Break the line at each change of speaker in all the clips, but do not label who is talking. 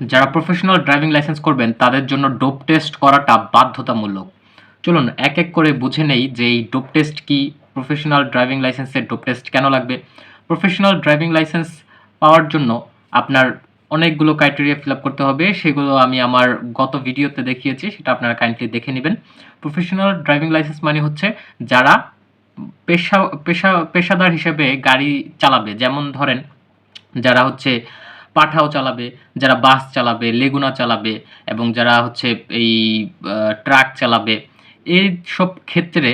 যারা professional driving licence করবেন, তাদের জন্য ডোপ টেস্ট করাটা বাধ্যতামূলক। চলুন, এক এক করে বুঝে নেই যে এই ডোপ টেস্ট কি প্রফেশনাল ড্রাইভিং লাইসেন্সের ডোপ টেস্ট কেন লাগবে? প্রফেশনাল ড্রাইভিং লাইসেন্স পাওয়ার জন্য আপনার অনেকগুলো ক্রাইটেরিয়া ফিল আপ করতে হবে। সেগুলো আমি আমার গত ভিডিওতে দেখিয়েছি, সেটা আপনারা কাইন্ডলি দেখে নেবেন। প্রফেশনাল ড্রাইভিং লাইসেন্স মানে হচ্ছে যারা পেশা পেশা, পেশাদার হিসেবে গাড়ি চালাবে। যেমন ধরেন, যারা হচ্ছে পাঠাও চালাবে, যারা বাস চালাবে, লেগুনা চালাবে এবং যারা হচ্ছে এই ট্রাক চালাবে, এই সব ক্ষেত্রে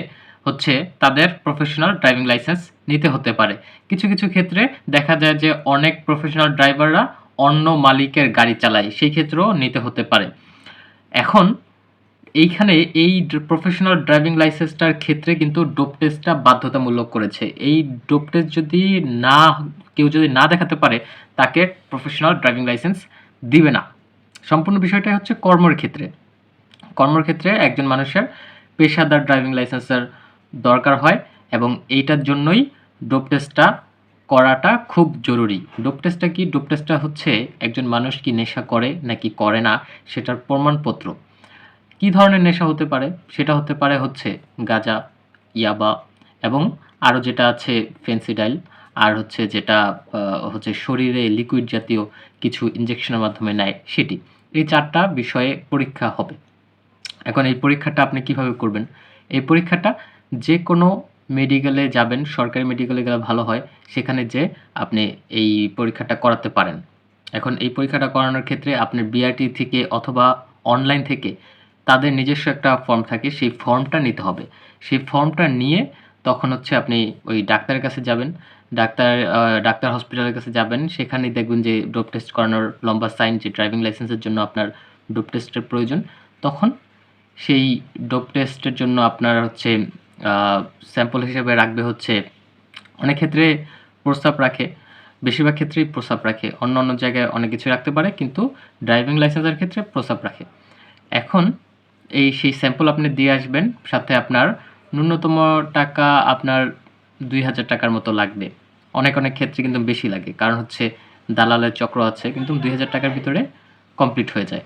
হচ্ছে তাদের প্রফেশনাল ড্রাইভিং লাইসেন্স নিতে হতে পারে। কিছু কিছু ক্ষেত্রে দেখা যায় যে অনেক প্রফেশনাল ড্রাইভাররা অন্য মালিকের গাড়ি চালায়, সেই ক্ষেত্রেও নিতে হতে পারে। এখন এইখানে এই প্রফেশনাল ড্রাইভিং লাইসেন্সটার ক্ষেত্রে কিন্তু ডোপ টেস্টটা বাধ্যতামূলক করেছে। এই ডোপ টেস্ট যদি না, কেউ যদি না দেখাতে পারে, তাকে প্রফেশনাল ড্রাইভিং লাইসেন্স দিবে না। সম্পূর্ণ বিষয়টা হচ্ছে কর্মের ক্ষেত্রে। কর্মের ক্ষেত্রে একজন মানুষের পেশাদার ড্রাইভিং লাইসেন্সের দরকার হয় এবং এইটার জন্যই ডোপ টেস্টটা করাটা খুব জরুরি। ডোপ টেস্টটা কি? ডোপ টেস্টটা হচ্ছে একজন মানুষ কি নেশা করে নাকি করে না, সেটার প্রমাণপত্র। কি ধরনের নেশা হতে পারে? সেটা হতে পারে হচ্ছে গাঁজা, ইয়াবা এবং আরও যেটা আছে ফেন্সিডাইল আর হচ্ছে যেটা হচ্ছে শরীরে লিকুইড জাতীয় কিছু ইঞ্জেকশনের মাধ্যমে নেয় সেটি। এই চারটা বিষয়ে পরীক্ষা হবে। এখন এই পরীক্ষাটা আপনি কীভাবে করবেন? এই পরীক্ষাটা যে কোনো মেডিকেলে যাবেন, সরকারি মেডিকেলে গেলে ভালো হয়, সেখানে যে আপনি এই পরীক্ষাটা করাতে পারেন। এখন এই পরীক্ষাটা করানোর ক্ষেত্রে আপনার বিআরটি থেকে অথবা অনলাইন থেকে তাদের নিজস্ব একটা ফর্ম থাকে, সেই ফর্মটা নিতে হবে। সেই ফর্মটা নিয়ে তখন হচ্ছে আপনি ওই ডাক্তারের কাছে যাবেন। ডাক্তার ডাক্তার হসপিটালের কাছে যাবেন। সেখানে দেখবেন যে ডোপ টেস্ট করানোর লম্বা সাইন যে ড্রাইভিং লাইসেন্সের জন্য আপনার ডোপ টেস্টের প্রয়োজন। তখন সেই ডোপ টেস্টের জন্য আপনার হচ্ছে স্যাম্পল হিসেবে রাখবে হচ্ছে, অনেক ক্ষেত্রে প্রস্তাব রাখে। বেশিরভাগ ক্ষেত্রেই প্রস্তাব রাখে। অন্য অন্য জায়গায় অনেক কিছু রাখতে পারে, কিন্তু ড্রাইভিং লাইসেন্সের ক্ষেত্রে প্রস্তাব রাখে। এখন এই সেই স্যাম্পল আপনি দিয়ে আসবেন, সাথে আপনার ন্যূনতম টাকা আপনার দুই হাজার টাকার মতো লাগবে। অনেক অনেক ক্ষেত্রে কিন্তু বেশি লাগে, কারণ হচ্ছে দালালের চক্র আছে, কিন্তু দুই হাজার টাকার ভিতরে কমপ্লিট হয়ে যায়।